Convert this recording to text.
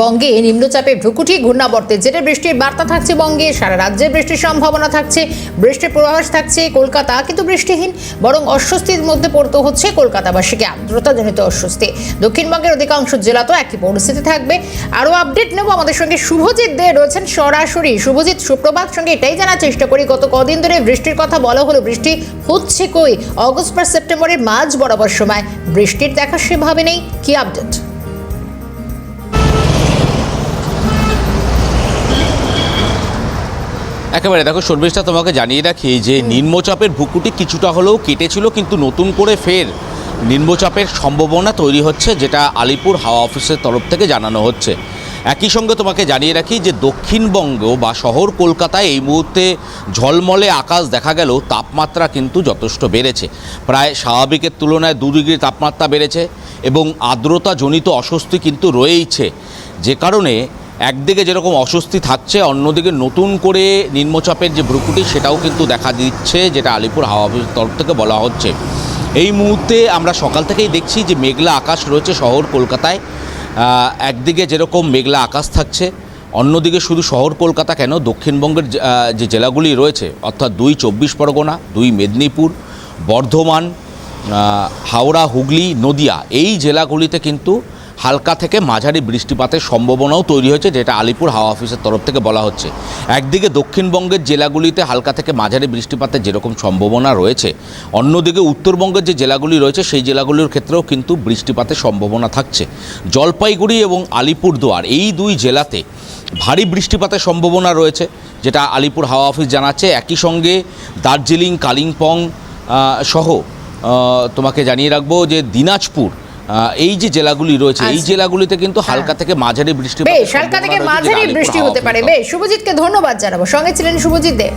বঙ্গে নিম্নচাপে ভ্রুকুটি ঘূর্ণাবর্তে জেরে বৃষ্টির বার্তা থাকছে বঙ্গে, সারা রাজ্যে বৃষ্টির সম্ভাবনা থাকছে, বৃষ্টির পূর্বাভাস থাকছে কলকাতা, কিন্তু বৃষ্টিহীন, বরং অস্বস্তির মধ্যে পড়তে হচ্ছে কলকাতাবাসীকে আর্দ্রতাজনিত অস্বস্তি। দক্ষিণবঙ্গের অধিকাংশ জেলাতেও একই পরিস্থিতি থাকবে। আরও আপডেট নেব আমাদের সঙ্গে শুভজিৎ দে রয়েছেন সরাসরি। শুভজিৎ, সুপ্রভাত সঙ্গে এটাই জানার চেষ্টা করি, গত কদিন ধরে বৃষ্টির কথা বলা হলো, বৃষ্টি হচ্ছে কই? অগস্ট বা সেপ্টেম্বরের মাঝ বরাবর সময় বৃষ্টির দেখা সেভাবে নেই, কি আপডেট? একেবারে দেখো, শর্মিষ্ঠা তোমাকে জানিয়ে রাখি যে নিম্নচাপের ভুকুটি কিছুটা হলেও কেটেছিল, কিন্তু নতুন করে ফের নিম্নচাপের সম্ভাবনা তৈরি হচ্ছে, যেটা আলিপুর হাওয়া অফিসের তরফ থেকে জানানো হচ্ছে। একই সঙ্গে তোমাকে জানিয়ে রাখি যে দক্ষিণবঙ্গ বা শহর কলকাতায় এই মুহূর্তে ঝলমলে আকাশ দেখা গেল তাপমাত্রা কিন্তু যথেষ্ট বেড়েছে। প্রায় স্বাভাবিকের তুলনায় দু ডিগ্রি তাপমাত্রা বেড়েছে এবং আর্দ্রতাজনিত অস্বস্তি কিন্তু রয়েইছে। যে কারণে একদিকে যেরকম অস্বস্তি থাকছে, অন্যদিকে নতুন করে নিম্নচাপের যে ভ্রুকুটি সেটাও কিন্তু দেখা দিচ্ছে, যেটা আলিপুর হাওয়া তরফ থেকে বলা হচ্ছে। এই মুহূর্তে আমরা সকাল থেকেই দেখছি যে মেঘলা আকাশ রয়েছে শহর কলকাতায়। একদিকে যেরকম মেঘলা আকাশ থাকছে, অন্যদিকে শুধু শহর কলকাতা কেন, দক্ষিণবঙ্গের যে- জেলাগুলি রয়েছে, অর্থাৎ দুই চব্বিশ পরগনা, দুই মেদিনীপুর, বর্ধমান হাওড়া, হুগলি, নদিয়া, এই জেলাগুলিতে কিন্তু হালকা থেকে মাঝারি বৃষ্টিপাতের সম্ভাবনাও তৈরি হয়েছে, যেটা আলিপুর হাওয়া অফিসের তরফ থেকে বলা হচ্ছে। একদিকে দক্ষিণবঙ্গের জেলাগুলিতে হালকা থেকে মাঝারি বৃষ্টিপাতের যেরকম সম্ভাবনা রয়েছে, অন্যদিকে উত্তরবঙ্গের যে জেলাগুলি রয়েছে, সেই জেলাগুলির ক্ষেত্রেও কিন্তু বৃষ্টিপাতের সম্ভাবনা থাকছে। জলপাইগুড়ি এবং আলিপুরদুয়ার, এই দুই জেলাতে ভারী বৃষ্টিপাতের সম্ভাবনা রয়েছে, যেটা আলিপুর হাওয়া অফিস জানাচ্ছে। একই সঙ্গে দার্জিলিং, কালিম্পং সহ তোমাকে জানিয়ে রাখব যে দিনাজপুর এই যে জেলাগুলি রয়েছে এই আচ্ছা। জেলাগুলিতে কিন্তু হালকা থেকে মাঝারি বৃষ্টি বেশ হালকা থেকে মাঝারি বৃষ্টি হতে পারে। বেশ শুভজিৎকে ধন্যবাদ জানাব। সঙ্গে ছিলেন শুভজিৎ দে।